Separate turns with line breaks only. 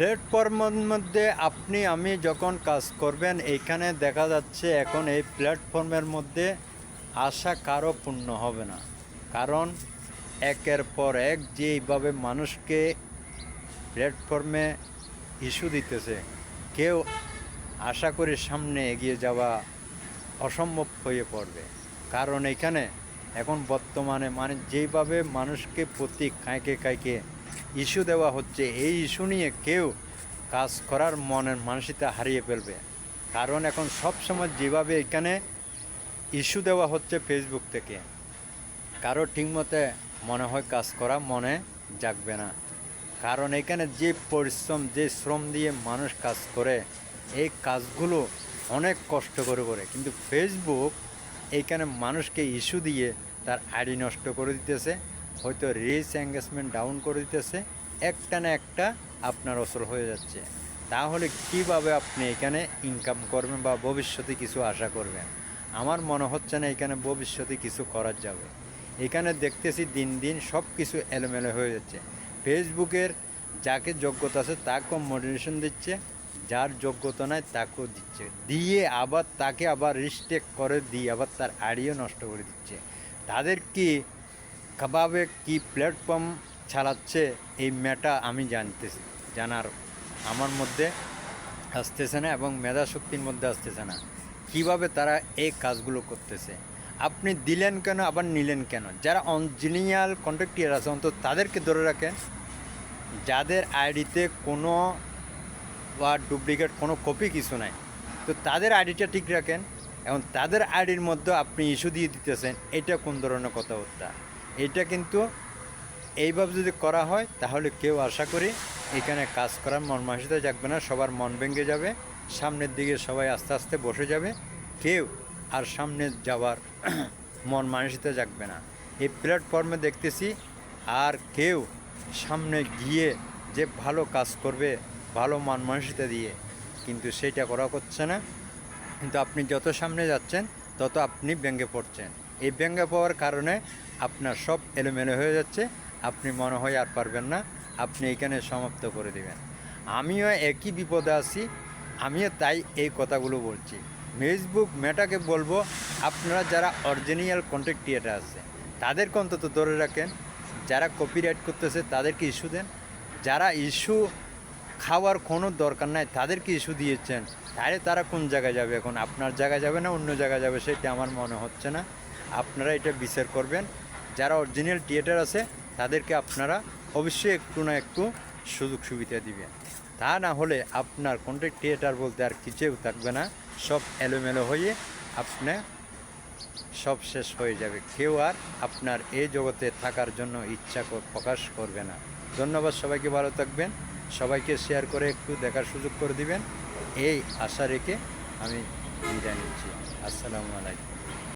প্ল্যাটফর্মের মধ্যে আপনি, আমি যখন কাজ করবেন এইখানে দেখা যাচ্ছে এখন এই প্ল্যাটফর্মের মধ্যে আশা কারও পূর্ণ হবে না। কারণ একের পর এক যে এইভাবে মানুষকে প্ল্যাটফর্মে ইস্যু দিতেছে, কেউ আশা করে সামনে এগিয়ে যাওয়া অসম্ভব হয়ে পড়বে। কারণ এখানে এখন বর্তমানে মানে যেইভাবে মানুষকে প্রতি কাঁকে কাঁকে ইস্যু দেওয়া হচ্ছে। এই ইস্যু নিয়ে কেউ কাজ করার মনের মানসিকতা হারিয়ে ফেলবে। কারণ এখন সব সময় যেভাবে এখানে ইস্যু দেওয়া হচ্ছে ফেসবুক থেকে, কারও ঠিকমতে মনে হয় কাজ করা মনে জাগবে না। কারণ এখানে যে পরিশ্রম, যে শ্রম দিয়ে মানুষ কাজ করে, এই কাজগুলো অনেক কষ্ট করে। করে কিন্তু ফেসবুক এইখানে মানুষকে ইস্যু দিয়ে তার আইডি নষ্ট করে দিতেছে। হয়তো রিচ এঙ্গেজমেন্ট ডাউন করে দিতেছে, একটা না একটা আপনার অসল হয়ে যাচ্ছে। তাহলে কীভাবে আপনি এখানে ইনকাম করবেন বা ভবিষ্যতে কিছু আশা করবেন? আমার মনে হচ্ছে না এখানে ভবিষ্যতে কিছু করা যাবে। এখানে দেখতেছি দিন দিন সব কিছু এলোমেলো হয়ে যাচ্ছে। ফেসবুকের যাকে যোগ্যতা আছে তাকেও মোটিভেশন দিচ্ছে, যার যোগ্যতা নাই তাকেও দিচ্ছে। দিয়ে আবার তাকে আবার রিস্টেক করে দিয়ে আবার তার আইডিও নষ্ট করে দিচ্ছে। তাদের কি কীভাবে কি প্ল্যাটফর্ম ছাড়াচ্ছে এই মেটা আমি জানতে জানার আমার মধ্যে আসতেছে না এবং মেধা শক্তির মধ্যে আসতেছে না। কীভাবে তারা এই কাজগুলো করতেছে? আপনি দিলেন কেন, আবার নিলেন কেন? যারা অরিজিনাল কন্ট্রাক্টিয়ার আছে, অন্তত তাদেরকে ধরে রাখেন, যাদের আইডিতে কোনো বা ডুপ্লিকেট কোনো কপি কিছু নাই। তো তাদের আইডিটা ঠিক রাখেন, এবং তাদের আইডির মধ্যে আপনি ইস্যু দিয়ে দিতেছেন, এটা কোন ধরনের কথাবার্তা? এটা কিন্তু এইভাবে যদি করা হয়, তাহলে কেউ আশা করি এখানে কাজ করার মন মানসিকতা জাগবে না, সবার মন ভেঙে যাবে, সামনের দিকে সবাই আস্তে আস্তে বসে যাবে, কেউ আর সামনে যাওয়ার মন মানসিকতা জাগবে না। এই প্ল্যাটফর্মে দেখতেছি আর কেউ সামনে গিয়ে যে ভালো কাজ করবে, ভালো মান মানসিকতা দিয়ে, কিন্তু সেটা করা হচ্ছে না। কিন্তু আপনি যত সামনে যাচ্ছেন, তত আপনি ব্যঙ্গে পড়ছেন। এই ব্যঙ্গে পাওয়ার কারণে আপনার সব এলোমেলো হয়ে যাচ্ছে, আপনি মনে হয় আর পারবেন না, আপনি এখানে সমাপ্ত করে দেবেন। আমিও একই বিপদে আছি, আমিও তাই এই কথাগুলো বলছি। ফেসবুক মেটাকে বলব, আপনারা যারা অরিজিনাল কন্টেন্ট ক্রিয়েটার আছে, তাদেরকে অন্তত ধরে রাখেন, যারা কপিরাইট করতেছে তাদেরকে ইস্যু দেন। যারা ইস্যু খাওয়ার কোনো দরকার নাই, তাদেরকে ইস্যু দিয়েছেন, তাহলে তারা কোন জায়গায় যাবে এখন? আপনার জায়গায় যাবে না অন্য জায়গায় যাবে, সেটা আমার মনে হচ্ছে না। আপনারা এটা বিচার করবেন। যারা অরিজিনাল থিয়েটার আছে, তাদেরকে আপনারা অবশ্যই একটু না একটু সুযোগ সুবিধা দিবেন। তা না হলে আপনার কন্টেন্ট থিয়েটার বলতে আর কিছুই থাকবে না। সব এলোমেলো হয়ে আপনি সব শেষ হয়ে যাবে। কেউ আর আপনার এই জগতে থাকার জন্য ইচ্ছা প্রকাশ করবে না। ধন্যবাদ সবাইকে, ভালো থাকবেন। সবাইকে শেয়ার করে একটু দেখার সুযোগ করে দিবেন। এই আশা রেখে আমি বিদায় নিচ্ছি। আসসালামু আলাইকুম।